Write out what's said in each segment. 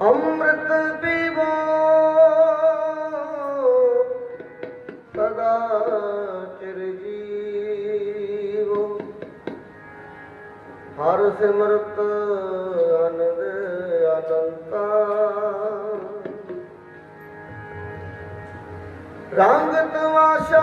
ਅੰਮ੍ਰਿਤ ਸਦਾ ਚਿਰ ਜੀਵੋ। ਹਰ ਸਿਮਰਤ ਅਨੰਦ ਅਨੰਤਾ। ਰੰਗ ਤਮਾਸ਼ਾ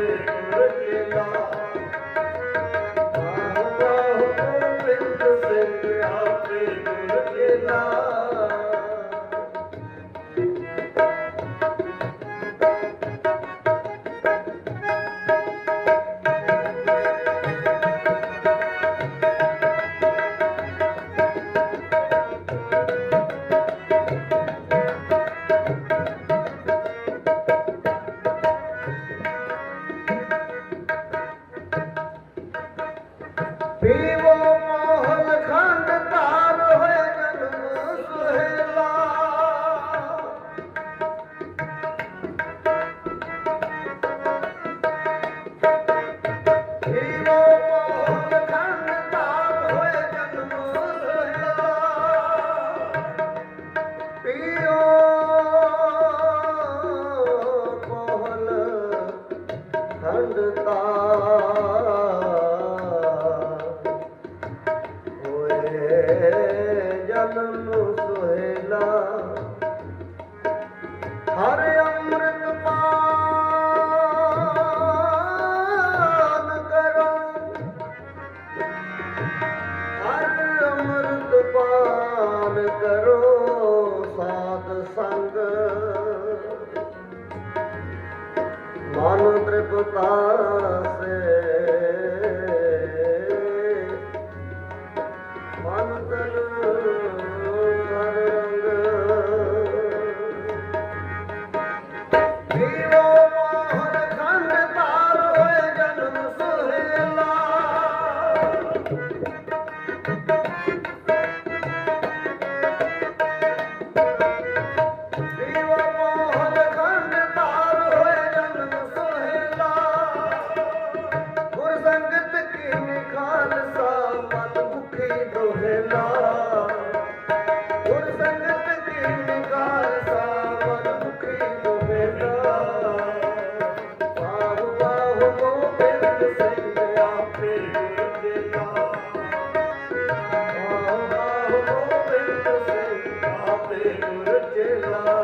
पे ਕਲੂ ਸੁਹੇਲਾ। ਹਰ ਅੰਮ੍ਰਿਤ ਪਾਨ ਕਰੋ। ਹਰ ਅੰਮ੍ਰਿਤ ਪਾਨ ਕਰੋ ਸਾਧ ਸੰਗ। ਮਨ ਤ੍ਰਿਪਤਾ गुरु चला